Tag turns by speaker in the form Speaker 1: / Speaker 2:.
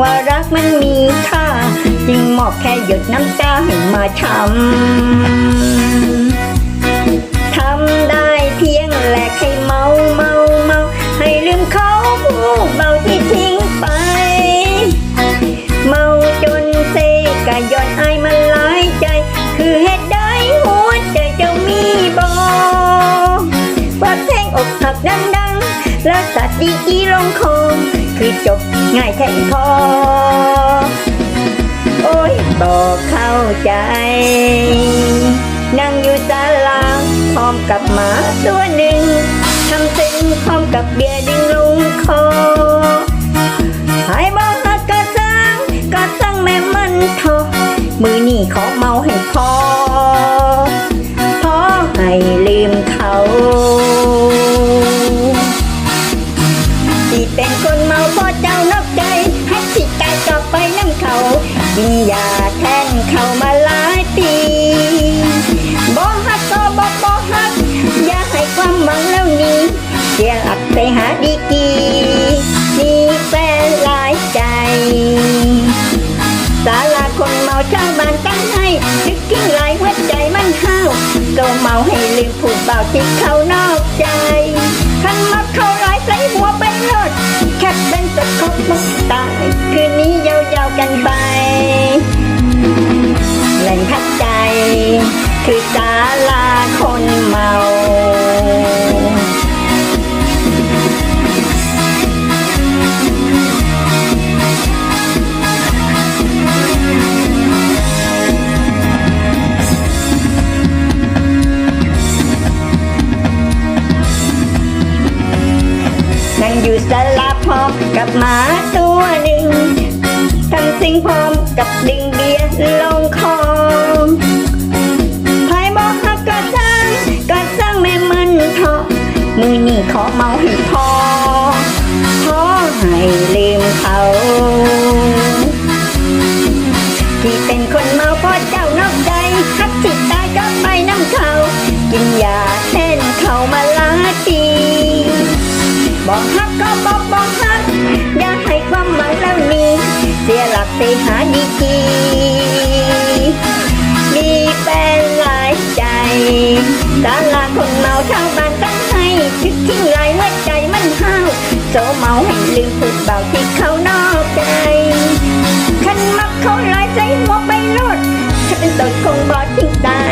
Speaker 1: ว่ารักมันมีค่าจึงมอบแค่หยดน้ำตาให้มาทำทำได้เพียงแหลกให้เมาเมาเมาให้ลืมเขาผู้เบาที่ทิ้งไป เมาจนเซกะย้อนอายมันหลายใจ คือเหตุใดหัวใจเจ้ามีบอกว่าเพลงอกหักดัง แล้วสัตว์ดีกีลงคงคือจบง่ายแค่พอ โอ้ยบอกเข้าใจ นั่งอยู่ศาลาพร้อมกับหมาตัวหนึ่งทำซึ้งพร้อมกับเบียร์ดึงลงคอให้บอกหักกะสังกะสังแม่มันทอมือนี่ขอ ที่เป็นคนเมาเพราะเจ้านอกใจให้สิตายกลับไปน้ำเขากินยาแทนเขามาหลายปีบ่ฮักก็บอกบ่ฮัก อย่าให้ความหวังแล้วนี้เสียหลักไปหาดีกีมีแฟนหลายใจศาลาคนเมาชาวบ้านตั้งให้นึกกิ้งหลายหัวใจมันห้าวก็เมาให้ลืมผูดเบาที่เขานอกใจ ตะคบมุกตาย คืนนี้ยาวๆกันไปแหล่งพักใจ คือใจ อยู่สลาพร้อมกับหมาตัวหนึ่งทำสิ่งพร้อมกับดึงเบียร์ลงคอภายบอกหักก็สร้างก็สร้างแม่มันเถาะมือนี่ขอเมาให้พอขอให้ บอกฮักก็บอกบอกฮักอย่าให้ความหวังแล้วนี้เสียหลักไปหาดีกีมีแฟนหลายใจศาลาคนเมาชาวบ้านตั้งให้คิดทิ้งหลายหัวใจมันห้าวโซเมาให้ลืมพูดเบาที่เขานอกใจขันมักเขาหลายใจหัวไปโลดถ้าเป็นตดคงบอดทิ้งตาย